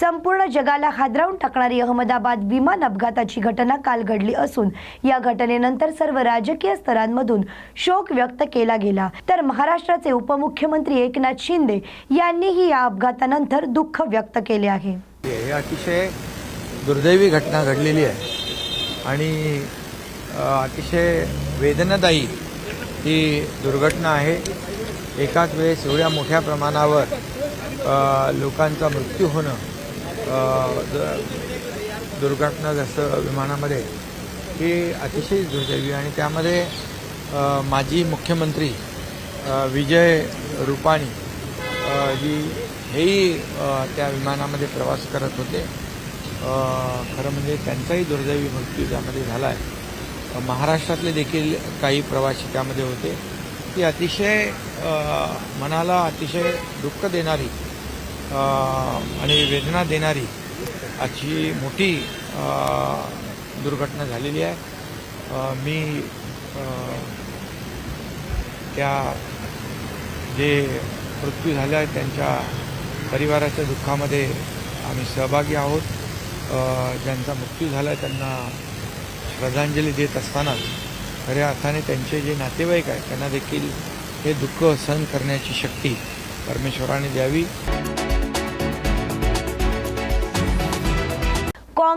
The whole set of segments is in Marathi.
संपूर्ण जगाला हादरावून टाकणारी अहमदाबाद विमान अपघाताची घटना काल घडली असून या घटनेनंतर सर्व राजकीय स्तरांमधून शोक व्यक्त केला गेला. तर महाराष्ट्राचे उपमुख्यमंत्री एकनाथ शिंदे यांनीही या अपघातानंतर दुःख व्यक्त केले आहे. हे अतिशय दुर्दैवी घटना घडलेली आहे. आणि अतिशय वेदनादायी ही दुर्घटना आहे. एकाच वेळेस एवढ्या मोठ्या प्रमाणावर लोकांचा मृत्यू होणं दुर्घटना जसं विमानामध्ये ही अतिशय दुर्दैवी आणि त्यामध्ये माजी मुख्यमंत्री विजय रुपाणी ही जी हेही त्या विमानामध्ये प्रवास करत होते. खरं म्हणजे त्यांचाही दुर्दैवी मृत्यू त्यामध्ये झाला आहे. महाराष्ट्रातले देखील काही प्रवासी त्यामध्ये होते. ती अतिशय मनाला अतिशय दुःख देणारी आणि वेदना देणारी अशी मोठी दुर्घटना झालेली आहे. मी त्या जे मृत्यू झाले आहेत त्यांच्या परिवाराच्या दुःखामध्ये आम्ही सहभागी आहोत. ज्यांचा मृत्यू झाला आहे त्यांना श्रद्धांजली देत असतानाच खऱ्या अर्थाने त्यांचे जे नातेवाईक आहेत त्यांना देखील हे दुःख सहन करण्याची शक्ती परमेश्वराने द्यावी.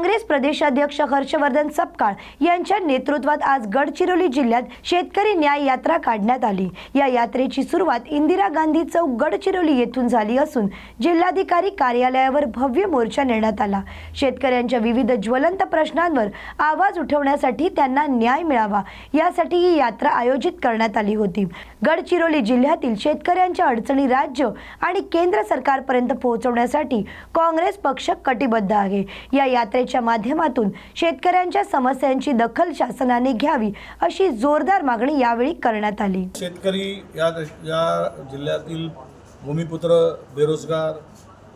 काँग्रेस प्रदेशाध्यक्ष हर्षवर्धन सपकाळ यांच्या नेतृत्वात आज गडचिरोली जिल्ह्यात शेतकरी न्याय यात्रा काढण्यात आली. या यात्रेची सुरुवात इंदिरा गांधी चौक गडचिरोली येथून झाली असून जिल्हाधिकारी कार्यालयावर भव्य मोर्चा नेण्यात आला. शेतकऱ्यांच्या विविध ज्वलंत प्रश्नांवर आवाज उठवण्यासाठी त्यांना न्याय मिळावा यासाठी ही यात्रा आयोजित करण्यात आली होती. गडचिरोली जिल्ह्यातील शेतकऱ्यांच्या अडचणी राज्य आणि केंद्र सरकारपर्यंत पोहोचवण्यासाठी काँग्रेस पक्ष कटिबद्ध आहे. या यात्रेच्या माध्यमातून शेतकऱ्यांच्या समस्यांची दखल शासनाने घ्यावी अशी जोरदार मागणी यावेळी करण्यात आली. शेतकरी या या जिल्ह्यातील भूमिपुत्र बेरोजगार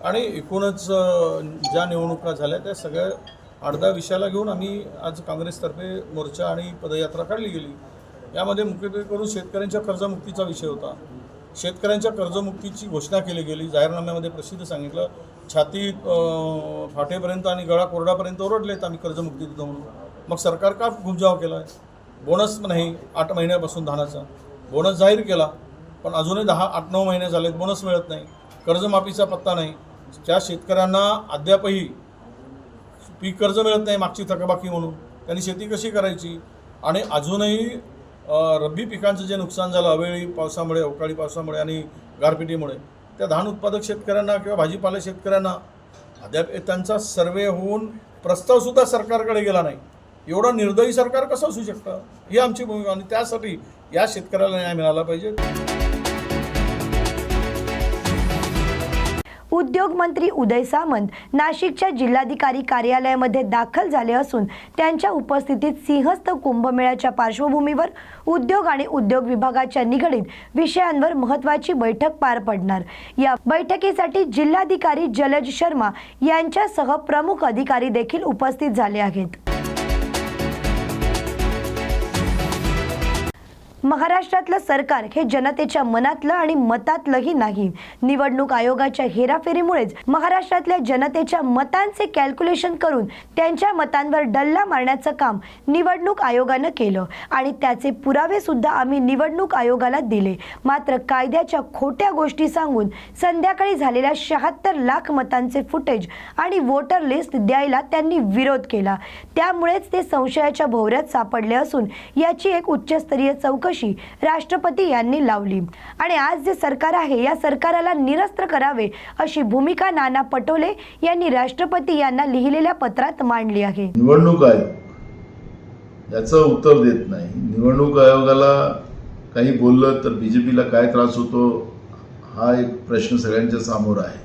आणि एकूणच ज्या निवडणुका झाल्या त्या सगळ्या अर्धा विषयाला घेऊन आम्ही आज काँग्रेसतर्फे मोर्चा आणि पदयात्रा काढली गेली. यामध्ये मुख्यत्वे करून शेतकऱ्यांच्या कर्जमुक्तीचा विषय होता. शेतकऱ्यांच्या कर्जमुक्तीची घोषणा केली गेली. जाहीरनाम्यामध्ये प्रसिद्ध सांगितलं छाती फाटेपर्यंत आणि गळा कोरडापर्यंत ओरडलेत आम्ही कर्जमुक्ती देतो म्हणून. मग सरकार का गुंजाव केला आहे बोनस नाही आठ महिन्यापासून धानाचा. बोनस जाहीर केला पण अजूनही दहा आठ नऊ महिने झालेत बोनस मिळत नाही. कर्जमाफीचा पत्ता नाही. ज्या शेतकऱ्यांना अद्यापही पीक कर्ज मिळत नाही मागची थकबाकी म्हणून त्यांनी शेती कशी करायची? आणि अजूनही रब्बी पिकांचं जे नुकसान झालं अवेळी पावसामुळे अवकाळी पावसामुळे आणि गारपिटीमुळे त्या धान उत्पादक शेतकऱ्यांना किंवा भाजीपाला शेतकऱ्यांना अद्याप त्यांचा सर्वे होऊन प्रस्तावसुद्धा सरकारकडे गेला नाही. एवढं निर्दयी सरकार कसं असू शकतं? ही आमची भूमिका आणि त्यासाठी या शेतकऱ्याला न्याय मिळाला पाहिजे. उद्योग मंत्री उदय सामंत नाशिकच्या जिल्हाधिकारी कार्यालयामध्ये दाखल झाले असून त्यांच्या उपस्थितीत सिंहस्थ कुंभमेळ्याच्या पार्श्वभूमीवर उद्योग आणि उद्योग विभागाच्या निगडीत विषयांवर महत्त्वाची बैठक पार पडणार. या बैठकीसाठी जिल्हाधिकारी जलज शर्मा यांच्यासह प्रमुख अधिकारी देखील उपस्थित झाले आहेत. महाराष्ट्रातलं सरकार हे जनतेच्या मनातलं आणि मतातलंही नाही. निवडणूक आयोगाच्या हेराफेरीमुळेच महाराष्ट्रातल्या जनतेच्या मतांचे कॅल्क्युलेशन करून त्यांच्या मतांवर डल्ला मारण्याचं काम निवडणूक आयोगानं केलं. आणि त्याचे पुरावे सुद्धा आम्ही निवडणूक आयोगाला दिले. मात्र कायद्याच्या खोट्या गोष्टी सांगून संध्याकाळी झालेल्या शहात्तर लाख मतांचे फुटेज आणि वोटर लिस्ट द्यायला त्यांनी विरोध केला. त्यामुळेच ते संशयाच्या भोवऱ्यात सापडले असून याची एक उच्चस्तरीय चौकशी राष्ट्रपती यांनी लावली. आणि आज जे सरकार आहे या सरकाराला निरस्त्र करावे अशी भूमिका नाना पटोले यांनी राष्ट्रपती यांना लिहिलेल्या पत्रात मांडली आहे. निवडणूक आयोग. याचं उत्तर देत नाही. निवडणूक आयोगाला काही बोललं तर बी जे पीला काय त्रास होतो हा एक प्रश्न सगळ्यांच्या समोर आहे.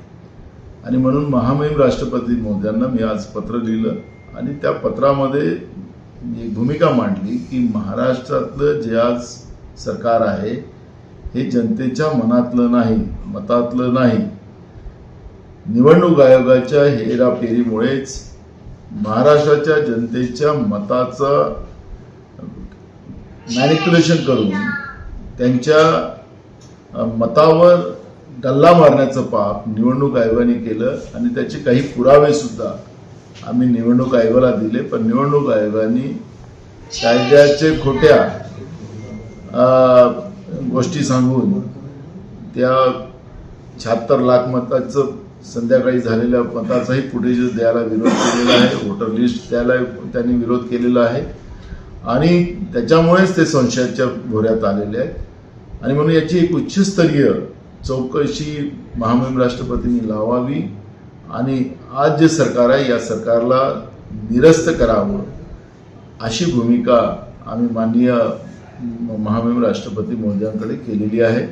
आणि म्हणून महामहिम राष्ट्रपती मोद्यांना मी आज पत्र लिहिलं आणि त्या पत्रामध्ये एक भूमिका मांडली की महाराष्ट्रातलं जे आज सरकार आहे हे जनतेच्या मनातलं नाही मतातलं नाही. निवडणूक आयोगाच्या हेराफेरीमुळेच महाराष्ट्राच्या जनतेच्या मताचं मॅनिप्युलेशन करून त्यांच्या मतावर गल्ला मारण्याचं पाप निवडणूक आयोगाने केलं आणि त्याचे काही पुरावे सुद्धा आम्ही निवडणूक आयोगाला दिले पण निवडणूक आयोगाने कायद्याचे खोट्या गोष्टी सांगून त्या शहात्तर लाख मताचं संध्याकाळी झालेल्या मताचाही फुटेज द्यायला विरोध केलेला आहे. वोटर लिस्ट द्यायला त्यांनी विरोध केलेला आहे. आणि त्याच्यामुळेच ते संशयाच्या भोऱ्यात आलेले आहेत. आणि म्हणून याची एक उच्चस्तरीय चौकशी महामहिम राष्ट्रपतींनी लावावी आणि आज जे सरकार आहे या सरकारला निरस्त करावं अशी भूमिका आम्ही माननीय महामहिम राष्ट्रपती महोदयांकडे केलेली आहे.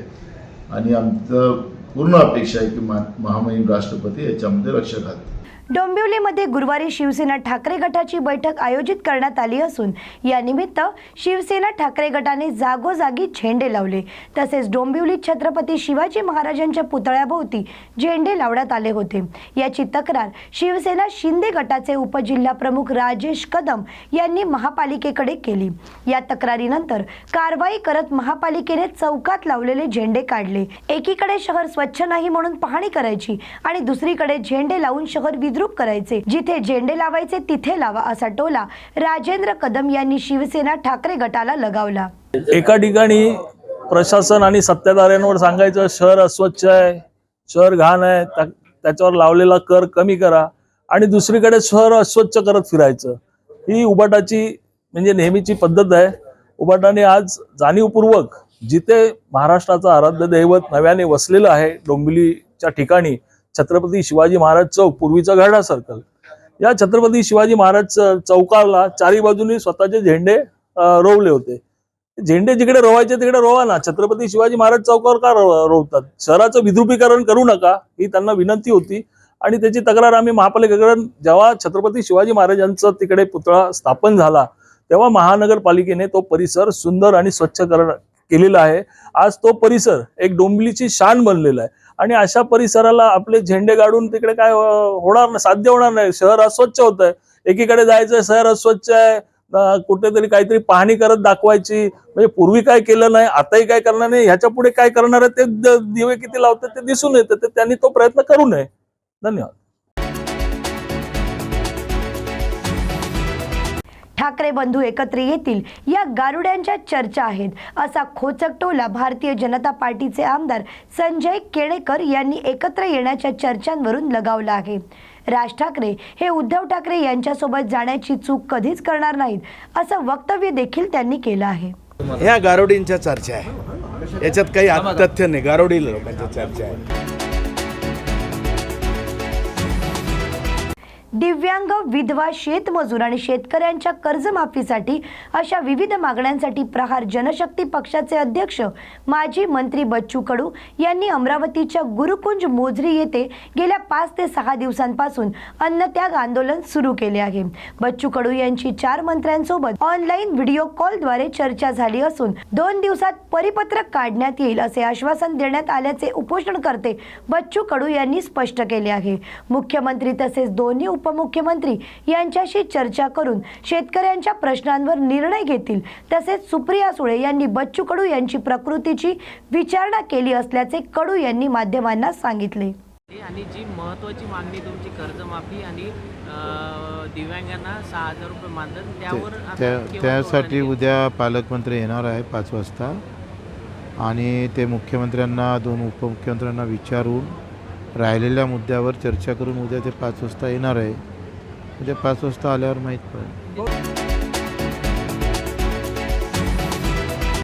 आणि आमचं पूर्ण अपेक्षा आहे की महामहिम राष्ट्रपती याच्यामध्ये लक्ष घालतील डोंबिवलीमध्ये गुरुवारी शिवसेना ठाकरे गटाची बैठक आयोजित करण्यात आली असून या निमित्त शिवसेना ठाकरे गटाने जागोजागी झेंडे लावले. तसेच डोंबिवलीत छत्रपती शिवाजी महाराजांच्या पुतळ्याभोवती झेंडे लावण्यात आले होते. याची तक्रार शिवसेना शिंदे गटाचे उपजिल्हा प्रमुख राजेश कदम यांनी महापालिकेकडे केली. या तक्रारीनंतर कारवाई करत महापालिकेने चौकात लावलेले झेंडे काढले. एकीकडे शहर स्वच्छ नाही म्हणून पाहणी करायची आणि दुसरीकडे झेंडे लावून शहर विद्रूप करायचे. जिथे झेंडे लावायचे तिथे लावा असा टोला राजेंद्र कदम यांनी शिवसेना ठाकरे गटाला लगावला. एका ठिकाणी प्रशासन आणि सत्ताधाऱ्यांवर सांगायचं शहर अस्वच्छ आहे शहर घाण आहे त्याच्यावर लावलेला कर कमी करा आणि दुसरीकडे शहर अस्वच्छ करत फिरायचं. ही उबाटाची म्हणजे नेहमीची पद्धत आहे. उबाटाने आज जाणीवपूर्वक जिथे महाराष्ट्राचं आराध्य दैवत नव्याने वसलेलं आहे डोंबिवलीच्या ठिकाणी छत्रपती शिवाजी महाराज चौक पूर्वीचा घरडा सर्कल या छत्रपती शिवाजी महाराज चौकाला चारी बाजूनी स्वतःचे झेंडे रोवले होते. झेंडे जिकडे रोवायचे तिकडे रोवा ना. छत्रपती शिवाजी महाराज चौकावर का रोवतात? शहराचं विद्रुपीकरण करू नका ही त्यांना विनंती होती. आणि त्याची तक्रार आम्ही महापालिकेकडून जेव्हा छत्रपती शिवाजी महाराजांचा तिकडे पुतळा स्थापन झाला तेव्हा महानगरपालिकेने तो परिसर सुंदर आणि स्वच्छ करण केलेला आहे. आज तो परिसर एक डोंबिलीची शान बनलेला आहे. आणि अशा परिसराला आपले झेंडे गाडून तिकडे काय होणार नाही साध्य होणार नाही. शहर अस्वच्छ होत आहे. एकीकडे जायचं शहर अस्वच्छ आहे. कुठेतरी काहीतरी पाहणी करत दाखवायची. म्हणजे पूर्वी काय केलं नाही आताही काय करणार नाही ह्याच्या पुढे काय करणार आहे ते दिवे किती लावतात ते दिसून येतं. ते त्यांनी तो प्रयत्न करू नये. धन्यवाद. ठाकरे बंधू एकत्र येतील या गारुड्यांच्या चर्चा आहेत असा खोचक टोला भारतीय जनता पार्टीचे आमदार संजय केणेकर यांनी एकत्र येण्याच्या चर्चांवरून लगावला आहे. राज ठाकरे हे उद्धव ठाकरे यांच्यासोबत जाण्याची चूक कधीच करणार नाहीत असं वक्तव्य देखील त्यांनी केलं आहे. ह्या गारोडींच्या चर्चा आहे. याच्यात काही तथ्य नाही. गारोडी लोकांच्या चर्चा आहे. दिव्यांग विधवा शेतमजूर आणि शेतकऱ्यांच्या कर्जमाफीसाठी अशा विविध मागण्यांसाठी प्रहार जनशक्ती पक्षाचे अध्यक्ष माजी मंत्री बच्चू कडू यांनी अमरावतीच्या गुरुकुंज मोझरी येथे गेल्या पाच ते सहा दिवसांपासून अन्नत्याग आंदोलन सुरू केले आहे. बच्चू कडू यांची चार मंत्र्यांसोबत ऑनलाईन व्हिडिओ कॉलद्वारे चर्चा झाली असून दोन दिवसात परिपत्रक काढण्यात येईल असे आश्वासन देण्यात आल्याचे उपोषणकर्ते बच्चू कडू यांनी स्पष्ट केले आहे. मुख्यमंत्री तसेच दोन्ही उपमुख्यमंत्री यांच्याशी चर्चा करून शेतकऱ्यांच्या प्रश्नांवर निर्णय घेतील. तसेच सुप्रिया सुळे यांनी बच्चू कडू यांची प्रकृतीची विचारणा केली असल्याचे कडू यांनी माध्यमांना सांगितले. आणि जी महत्त्वाची मागणी तुमची कर्जमाफी आणि दिव्यांगांना सहा हजार रुपये मानधन त्यावर त्यासाठी उद्या पालकमंत्री येणार आहे पाच वाजता. आणि ते मुख्यमंत्र्यांना दोन उपमुख्यमंत्र्यांना विचारून राहिलेल्या मुद्द्यावर चर्चा करून उद्या ते पाच वाजता येणार आहे. उद्या पाच वाजता आल्यावर माहीत पडेल.